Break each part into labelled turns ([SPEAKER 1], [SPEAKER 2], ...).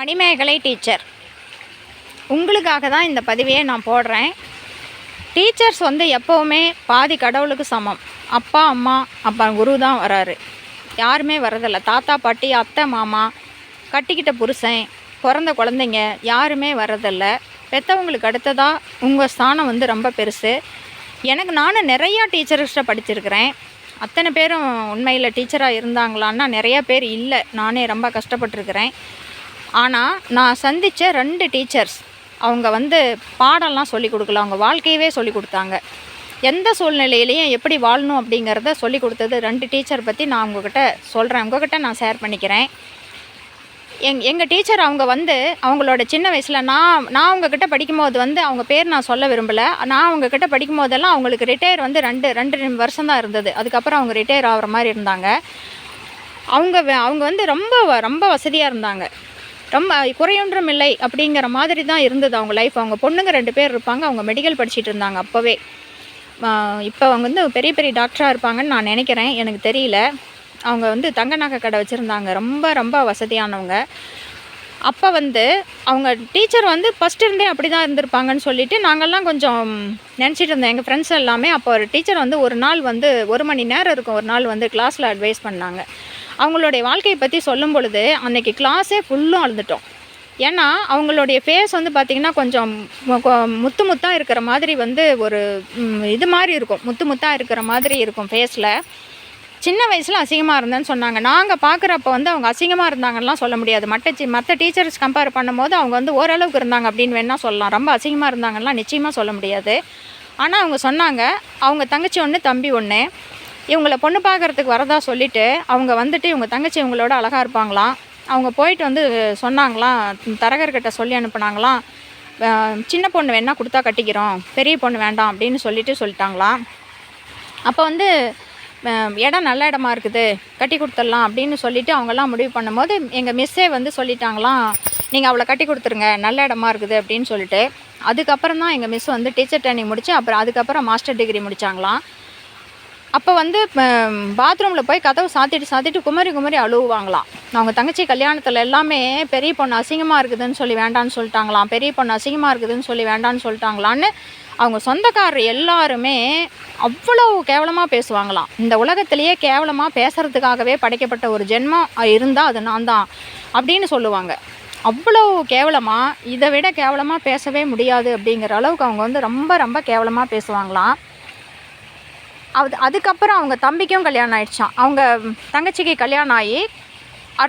[SPEAKER 1] Manimekalai teacher. உங்களுக்காக தான் இந்த பதிவையே நான் போடுறேன். டீச்சர்ஸ் வந்து எப்போவுமே பாதி கடவுளுக்கு சமம். அப்பா அம்மா அப்பா குரு தான் வராரு. யாருமே வரதில்ல. தாத்தா பாட்டி அத்தை மாமா கட்டிக்கிட்ட புருஷன் பிறந்த குழந்தைங்க யாருமே வரதில்ல. பெற்றவங்களுக்கு அடுத்ததாக உங்கள் ஸ்தானம் வந்து ரொம்ப பெருசு. எனக்கு நானும் நிறையா டீச்சர்ஸ்ட்டை படிச்சிருக்கிறேன். அத்தனை பேரும் உண்மையில் டீச்சராக இருந்தாங்களான்னா நிறையா பேர் இல்லை. நானே ரொம்ப கஷ்டப்பட்டிருக்கிறேன். ஆனால் நான் சந்தித்த ரெண்டு டீச்சர்ஸ் அவங்க வந்து பாடம்லாம் சொல்லி கொடுக்கல. அவங்க வாழ்க்கையவே சொல்லி கொடுத்தாங்க. எந்த சூழ்நிலையிலையும் எப்படி வாழணும் அப்படிங்கிறத சொல்லி கொடுத்தது ரெண்டு டீச்சர் பற்றி நான் உங்ககிட்ட சொல்கிறேன் உங்ககிட்ட நான் ஷேர் பண்ணிக்கிறேன். எங் எங்கள் டீச்சர் அவங்க வந்து அவங்களோட சின்ன வயசில் நான் நான் அவங்கக்கிட்ட படிக்கும்போது வந்து அவங்க பேர் நான் சொல்ல விரும்பலை. நான் அவங்கக்கிட்ட படிக்கும் போதெல்லாம் அவங்களுக்கு ரிட்டையர் வந்து ரெண்டு ரெண்டு வருஷம் தான் இருந்தது. அதுக்கப்புறம் அவங்க ரிட்டையர் ஆகிற மாதிரி இருந்தாங்க. அவங்க அவங்க வந்து ரொம்ப வ- ரொம்ப வசதியாக இருந்தாங்க. ரொம்ப குறையொன்றும் இல்லை அப்படிங்கிற மாதிரி தான் இருந்தது அவங்க லைஃப் அவங்க பொண்ணுங்க ரெண்டு பேர் இருப்பாங்க அவங்க மெடிக்கல் படிச்சிட்டு இருந்தாங்க அப்போவே. இப்போ அவங்க வந்து பெரிய பெரிய டாக்டராக இருப்பாங்கன்னு நான் நினைக்கிறேன். எனக்கு தெரியல. அவங்க வந்து தங்க நகை கடை வச்சுருந்தாங்க. ரொம்ப ரொம்ப வசதியானவங்க. அப்போ வந்து அவங்க டீச்சர் வந்து ஃபஸ்ட் இருந்தே அப்படி தான் இருந்திருப்பாங்கன்னு சொல்லிட்டு நாங்கள்லாம் கொஞ்சம் நினச்சிட்டு இருந்தோம். எங்கள் ஃப்ரெண்ட்ஸ் எல்லாமே அப்போ ஒரு டீச்சர் வந்து ஒரு நாள் வந்து ஒரு மணி நேரம் இருக்கும். ஒரு நாள் வந்து கிளாஸில் அட்வைஸ் பண்ணாங்க. அவங்களுடைய வாழ்க்கையை பற்றி சொல்லும் பொழுது அன்றைக்கி கிளாஸே ஃபுல்லும் அழுதுட்டோம். ஏன்னா அவங்களுடைய ஃபேஸ் வந்து பார்த்திங்கன்னா கொஞ்சம் முத்து முத்தாக இருக்கிற மாதிரி வந்து ஒரு இது மாதிரி இருக்கும். முத்து முத்தாக இருக்கிற மாதிரி இருக்கும் ஃபேஸில் சின்ன வயசில் அசிங்கமாக இருந்தேன்னு சொன்னாங்க. நாங்கள் பார்க்குறப்ப வந்து அவங்க அசிங்கமாக இருந்தாங்கலாம் சொல்ல முடியாது. மற்ற மற்ற டீச்சர்ஸ் கம்பேர் பண்ணும்போது அவங்க வந்து ஓரளவுக்கு இருந்தாங்க அப்படின்னு வேணால் சொல்லலாம். ரொம்ப அசிங்கமாக இருந்தாங்கலாம் நிச்சயமாக சொல்ல முடியாது. ஆனால் அவங்க சொன்னாங்க அவங்க தங்கச்சி ஒன்று தம்பி ஒன்று இவங்கள பொண்ணு பார்க்கறதுக்கு வரதா சொல்லிட்டு அவங்க வந்துட்டு இவங்க தங்கச்சி இவங்களோட அழகாக இருப்பாங்களாம். அவங்க போயிட்டு வந்து சொன்னாங்களாம். தரகர்கிட்ட சொல்லி அனுப்புனாங்களாம். சின்ன பொண்ணு வேணால் கொடுத்தா கட்டிக்கிறோம். பெரிய பொண்ணு வேண்டாம் அப்படின்னு சொல்லிட்டு சொல்லிட்டாங்களாம். அப்போ வந்து இடம் நல்ல இடமா இருக்குது. கட்டி கொடுத்துடலாம் அப்படின்னு சொல்லிட்டு அவங்கெல்லாம் முடிவு பண்ணும்போது எங்கள் மிஸ்ஸே வந்து சொல்லிட்டாங்களாம். நீங்கள் அவளை கட்டி கொடுத்துருங்க. நல்ல இடமா இருக்குது அப்படின்னு சொல்லிட்டு. அதுக்கப்புறம் தான் எங்கள் மிஸ் வந்து டீச்சர் ட்ரைனிங் முடித்து அப்புறம் அதுக்கப்புறம் மாஸ்டர் டிகிரி முடித்தாங்களாம் அப்போ வந்து பாத்ரூமில் போய் கதவு சாத்திட்டு சாத்திட்டு குமரி குமரி அழுவாங்களாம் அவங்க தங்கச்சி கல்யாணத்தில் எல்லாமே பெரிய பொண்ணு அசிங்கமாக இருக்குதுன்னு சொல்லி வேண்டான்னு சொல்லிட்டாங்களாம். பெரிய பொண்ணு அசிங்கமாக இருக்குதுன்னு சொல்லி வேண்டான்னு சொல்லிட்டாங்களான்னு அவங்க சொந்தக்காரர் எல்லாருமே அவ்வளோ கேவலமாக பேசுவாங்களாம். இந்த உலகத்திலேயே கேவலமாக பேசுகிறதுக்காகவே படைக்கப்பட்ட ஒரு ஜென்மம் இருந்தால் அது நான் தான் அப்படின்னு சொல்லுவாங்க. அவ்வளோ கேவலமாக இதை விட கேவலமாக பேசவே முடியாது அப்படிங்கிற அளவுக்கு அவங்க வந்து ரொம்ப ரொம்ப கேவலமாக பேசுவாங்களாம். அது அதுக்கப்புறம் அவங்க தம்பிக்கும் கல்யாணம் ஆயிடுச்சான் அவங்க தங்கச்சிக்கு கல்யாணம் ஆகி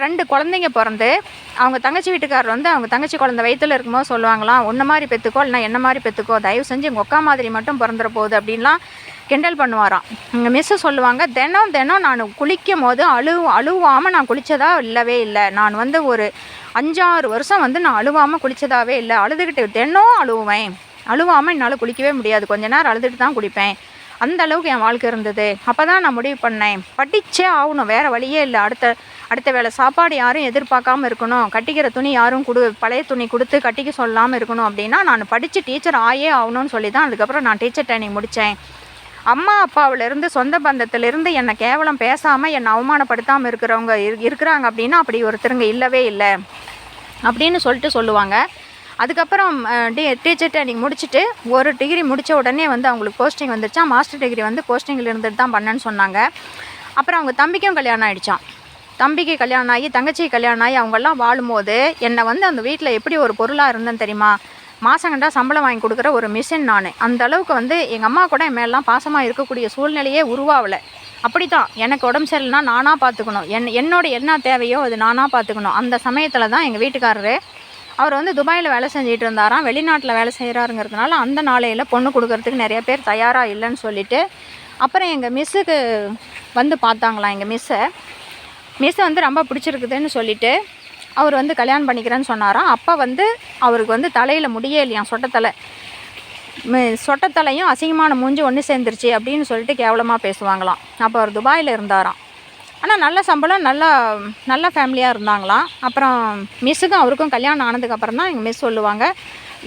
[SPEAKER 1] ரெண்டு குழந்தைங்க பிறந்து அவங்க தங்கச்சி வீட்டுக்காரர் வந்து அவங்க தங்கச்சி குழந்தை வயித்துல இருக்கும்போது சொல்லுவாங்களாம் ஒன்று மாதிரி பெற்றுக்கோ இல்லைனா என்ன மாதிரி பெற்றுக்கோ தயவு செஞ்சு எங்கள் ஒக்கா மாதிரி மட்டும் பிறந்துட போகுது அப்படின்லாம் கிண்டல் பண்ணுவாராம். எங்கள் மிஸ்ஸு சொல்லுவாங்க தினம் தினம் நான் குளிக்கும் போது அழு அழுவாமல் நான் குளித்ததா இல்லவே இல்லை. நான் வந்து ஒரு அஞ்சாறு வருஷம் வந்து நான் அழுவாமல் குளித்ததாவே இல்லை. அழுதுகிட்டு தினம் அழுவேன். அழுவாமல் என்னால் குளிக்கவே முடியாது. கொஞ்ச நேரம் அழுதுட்டு தான் குளிப்பேன். அந்த அளவுக்கு என் வாழ்க்கை இருந்தது. அப்போ தான் நான் முடிவு பண்ணேன். படித்தே ஆகணும். வேறு வழியே இல்லை. அடுத்த அடுத்த வேளை சாப்பாடு யாரும் எதிர்பார்க்காம இருக்கணும். கட்டிக்கிற துணி யாரும் கொடு பழைய துணி கொடுத்து கட்டிக்க சொல்லாமல் இருக்கணும் அப்படின்னா நான் படித்து டீச்சர் ஆயே ஆகணும்னு சொல்லி தான் அதுக்கப்புறம் நான் டீச்சர் ட்ரைனிங் முடித்தேன் அம்மா அப்பாவிலேருந்து சொந்த பந்தத்திலேருந்து என்னை கேவலம் பேசாமல் என்னை அவமானப்படுத்தாமல் இருக்கிறவங்க இரு- இருக்கிறாங்க அப்படின்னா அப்படி ஒருத்தருங்க இல்லவே இல்லை. அப்படின்னு சொல்லிட்டு சொல்லுவாங்க. அதுக்கப்புறம் டீ டி டீச்சர் ட்ரைனிங் முடிச்சுட்டு ஒரு டிகிரி முடித்த உடனே வந்து அவங்களுக்கு போஸ்டிங் வந்துருச்சா மாஸ்டர் டிகிரி வந்து போஸ்டிங்கில் இருந்துட்டு தான் பண்ணேன்னு சொன்னாங்க. அப்புறம் அவங்க தம்பிக்கும் கல்யாணம் ஆகிடுச்சான் தம்பிக்கு கல்யாணம் ஆகி தங்கச்சிக்கு கல்யாணம் ஆகி அவங்கெல்லாம் வாழும்போது என்னை வந்து அந்த வீட்டில் எப்படி ஒரு பொருளாக இருந்தேன்னு தெரியுமா? மாசங்கண்டா சம்பளம் வாங்கி கொடுக்குற ஒரு மிஷின் நான். அந்த அளவுக்கு வந்து எங்கள் அம்மா கூட என் மேலாம் பாசமாக இருக்கக்கூடிய சூழ்நிலையே உருவாகலை. அப்படி தான் எனக்கு உடம்பு சரியில்லைனா நானாக பார்த்துக்கணும் என் என்னோட என்ன தேவையோ அது நானாக பார்த்துக்கணும் அந்த சமயத்தில் தான் எங்கள் வீட்டுக்காரரு அவர் வந்து துபாயில் வேலை செஞ்சுட்டு இருந்தாராம். வெளிநாட்டில் வேலை செய்கிறாருங்கிறதுனால அந்த நாளையில் பொண்ணு கொடுக்கறதுக்கு நிறைய பேர் தயாராக இல்லைன்னு சொல்லிட்டு அப்புறம் எங்கள் மிஸ்ஸுக்கு வந்து பார்த்தாங்களாம் எங்கள் மிஸ்ஸை. மிஸ் வந்து ரொம்ப பிடிச்சிருக்குதுன்னு சொல்லிவிட்டு அவர் வந்து கல்யாணம் பண்ணிக்கிறேன்னு சொன்னாராம். அப்போ வந்து அவருக்கு வந்து தலையில் முடியே இல்லையாம் சொட்டத்தலை. சொட்டத்தலையும் அசிங்கமான மூஞ்சி ஒன்று சேர்ந்துருச்சு அப்படின்னு சொல்லிட்டு கேவலமாக பேசுவாங்களாம். அப்போ அவர் துபாயில் இருந்தாராம். ஆனால் நல்ல சம்பளம் நல்லா நல்ல ஃபேமிலியாக இருந்தாங்களாம். அப்புறம் மிஸ்ஸுக்கும் அவருக்கும் கல்யாணம் ஆனதுக்கப்புறம் தான் எங்கள் மிஸ் சொல்லுவாங்க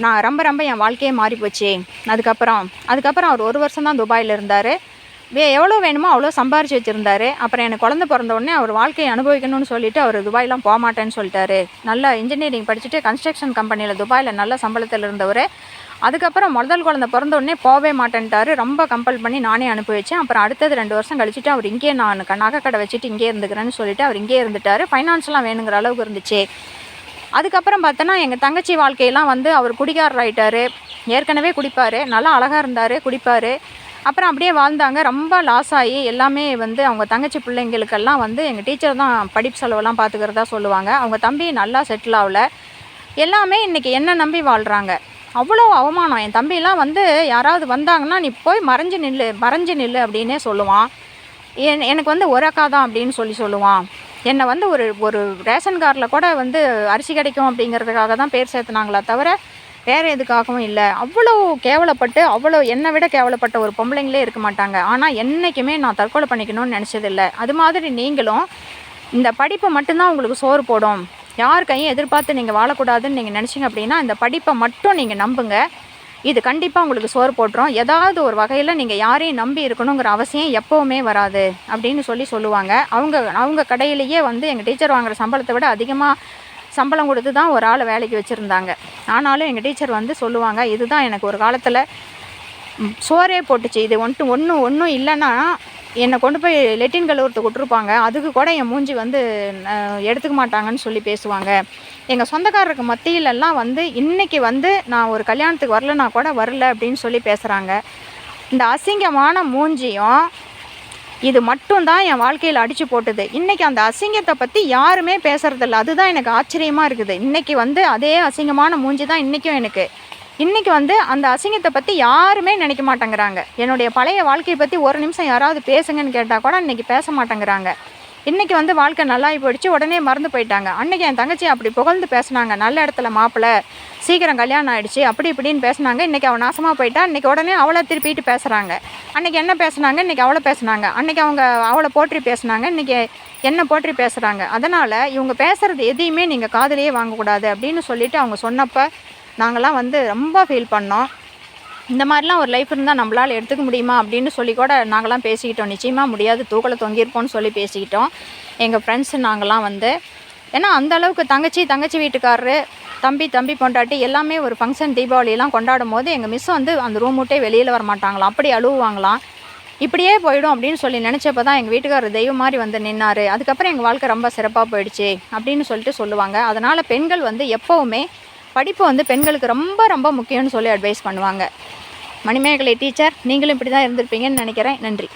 [SPEAKER 1] நான் ரொம்ப ரொம்ப என் வாழ்க்கையே மாறி போச்சு. அதுக்கப்புறம் அதுக்கப்புறம் அவர் ஒரு வருஷம் தான் துபாயில் இருந்தார். வே எவ்வளோ வேணுமோ அவ்வளோ சம்பாரிச்சு வச்சுருந்தாரு. அப்புறம் எனக்கு குழந்த பிறந்த உடனே அவர் வாழ்க்கையை அனுபவிக்கணும்னு சொல்லிட்டு அவர் துபாயெலாம் போக மாட்டேன்னு சொல்லிட்டாரு. நல்லா இன்ஜினியரிங் படிச்சுட்டு கன்ஸ்ட்ரக்ஷன் கம்பெனியில் துபாயில் நல்ல சம்பளத்தில் இருந்தவர். அதுக்கப்புறம் முதல் குழந்தை பிறந்த உடனே போகவே மாட்டேன்ட்டாரு. ரொம்ப கம்பல் பண்ணி நானே அனுப்பி வச்சேன். அப்புறம் அடுத்தது ரெண்டு வருஷம் கழிச்சுட்டு அவர் இங்கேயே நான் நகை கடை வச்சுட்டு இங்கே இருந்துக்கிறேன்னு சொல்லிட்டு அவர் இங்கே இருந்துட்டாரு. ஃபைனான்ஸ்லாம் வேணுங்கிற அளவுக்கு இருந்துச்சு. அதுக்கப்புறம் பார்த்தோன்னா எங்கள் தங்கச்சி வாழ்க்கையெல்லாம் வந்து அவர் குடிகாரர் ஆகிட்டார் ஏற்கனவே குடிப்பார். நல்லா அழகாக இருந்தார் குடிப்பார். அப்புறம் அப்படியே வாழ்ந்தாங்க. ரொம்ப லாஸ் ஆகி எல்லாமே வந்து அவங்க தங்கச்சி பிள்ளைங்களுக்கெல்லாம் வந்து எங்கள் டீச்சர் தான் படிப்பு செலவெல்லாம் பார்த்துக்கிறதா சொல்லுவாங்க. அவங்க தம்பி நல்லா செட்டில் ஆகல. எல்லாமே இன்றைக்கி என்ன நம்பி வாழ்கிறாங்க அவ்வளோ அவமானம். என் தம்பிலாம் வந்து யாராவது வந்தாங்கன்னா நீ போய் மறைஞ்சு நில்லு மறைஞ்சு நில்லு அப்படின்னே சொல்லுவான். என் எனக்கு வந்து ஒரு அக்கா தான் அப்படின்னு சொல்லி சொல்லுவான். என்னை வந்து ஒரு ஒரு ரேஷன் கார்டில் கூட வந்து அரிசி கிடைக்கும் அப்படிங்கிறதுக்காக தான் பேர் சேர்த்துனாங்களா தவிர வேறு எதுக்காகவும் இல்லை. அவ்வளோ கேவலப்பட்டு அவ்வளோ என்னை விட கேவலப்பட்ட ஒரு பொம்பளைங்களே இருக்க மாட்டாங்க. ஆனால் என்றைக்குமே நான் தற்கொலை பண்ணிக்கணும்னு நினச்சதில்லை. அது மாதிரி நீங்களும் இந்த படிப்பு மட்டும்தான் உங்களுக்கு சோறு போடும். யார் கையும் எதிர்பார்த்து நீங்கள் வாழக்கூடாதுன்னு நீங்கள் நினச்சிங்க அப்படின்னா இந்த படிப்பை மட்டும் நீங்கள் நம்புங்க. இது கண்டிப்பாக உங்களுக்கு சோறு போட்டுரும். ஏதாவது ஒரு வகையில் நீங்கள் யாரையும் நம்பி இருக்கணுங்கிற அவசியம் எப்போவுமே வராது அப்படின்னு சொல்லி சொல்லுவாங்க. அவங்க அவங்க கடையிலேயே வந்து எங்கள் டீச்சர் வாங்குகிற சம்பளத்தை விட அதிகமாக சம்பளம் கொடுத்து தான் ஒரு ஆளை வேலைக்கு வச்சுருந்தாங்க. ஆனாலும் எங்கள் டீச்சர் வந்து சொல்லுவாங்க இதுதான் எனக்கு ஒரு காலத்தில் சோறே போட்டுச்சு. இது ஒன்ட்டு ஒன்றும் ஒன்றும் இல்லைன்னா என்னை கொண்டு போய் லெட்டின் கல்லூரத்தை விட்ருப்பாங்க அதுக்கு கூட என் மூஞ்சி வந்து எடுத்துக்க மாட்டாங்கன்னு சொல்லி பேசுவாங்க. எங்கள் சொந்தக்காரருக்கு மத்தியிலெல்லாம் வந்து இன்றைக்கி வந்து நான் ஒரு கல்யாணத்துக்கு வரலனா கூட வரல அப்படின்னு சொல்லி பேசுகிறாங்க இந்த அசிங்கமான மூஞ்சியும் இது மட்டும்தான் என் வாழ்க்கையில் அடித்து போட்டுது. இன்றைக்கி அந்த அசிங்கத்தை பற்றி யாருமே பேசுகிறதில்ல அதுதான் எனக்கு ஆச்சரியமாக இருக்குது. இன்றைக்கி வந்து அதே அசிங்கமான மூஞ்சி தான் இன்றைக்கும் எனக்கு. இன்றைக்கி வந்து அந்த அசிங்கத்தை பற்றி யாருமே நினைக்க மாட்டேங்கிறாங்க. என்னுடைய பழைய வாழ்க்கையை பற்றி ஒரு நிமிஷம் யாராவது பேசுங்கன்னு கேட்டால் கூட இன்றைக்கி பேச மாட்டேங்கிறாங்க. இன்றைக்கி வந்து வாழ்க்கை நல்லாகி போயிடுச்சு உடனே மறந்து போயிட்டாங்க. அன்றைக்கி என் தங்கச்சி அப்படி புகழ்ந்து பேசுனாங்க. நல்ல இடத்துல மாப்பிள்ளை சீக்கிரம் கல்யாணம் ஆகிடுச்சு அப்படி இப்படின்னு பேசுனாங்க. இன்றைக்கி அவள் நாசமாக போயிட்டா இன்றைக்கி உடனே அவளை திருப்பிட்டு பேசுகிறாங்க அன்றைக்கி என்ன பேசுனாங்க? இன்றைக்கி அவளை பேசுனாங்க. அன்றைக்கி அவங்க அவளை போற்றி பேசுனாங்க. இன்றைக்கி என்ன போற்றி பேசுகிறாங்க அதனால் இவங்க பேசுகிறது எதையுமே நீங்கள் காதலையே வாங்கக்கூடாது அப்படின்னு சொல்லிவிட்டு அவங்க சொன்னப்போ நாங்கள்லாம் வந்து ரொம்ப ஃபீல் பண்ணோம். இந்த மாதிரிலாம் ஒரு லைஃப் இருந்தால் நம்மளால் எடுத்துக்க முடியுமா அப்படின்னு சொல்லி கூட நாங்களாம் பேசிக்கிட்டோம். நிச்சயமாக முடியாது. தூக்கில் தொங்கியிருப்போம்னு சொல்லி பேசிக்கிட்டோம். எங்கள் ஃப்ரெண்ட்ஸு நாங்களாம் வந்து ஏன்னா அந்த அளவுக்கு தங்கச்சி தங்கச்சி வீட்டுக்காரரு தம்பி தம்பி பொண்டாட்டி எல்லாமே ஒரு ஃபங்க்ஷன் தீபாவளியெல்லாம் கொண்டாடும் போது எங்கள் மிஸ் வந்து அந்த ரூம் விட்டே வெளியில் வர மாட்டாங்களாம். அப்படி அழுவாங்களாம் இப்படியே போயிடும் அப்படின்னு சொல்லி நினச்சப்போ தான் எங்கள் வீட்டுக்காரர் தெய்வம் மாதிரி வந்து நின்னார். அதுக்கப்புறம் எங்கள் வாழ்க்கை ரொம்ப சிறப்பாக போயிடுச்சு அப்படின்னு சொல்லிட்டு சொல்லுவாங்க. அதனால் பெண்கள் வந்து எப்போவுமே படிப்பு வந்து பெண்களுக்கு ரொம்ப ரொம்ப முக்கியம்னு சொல்லி அட்வைஸ் பண்ணுவாங்க. மணிமேகலை டீச்சர் நீங்களும் இப்படி தான் இருந்திருப்பீங்கன்னு நினைக்கிறேன். நன்றி.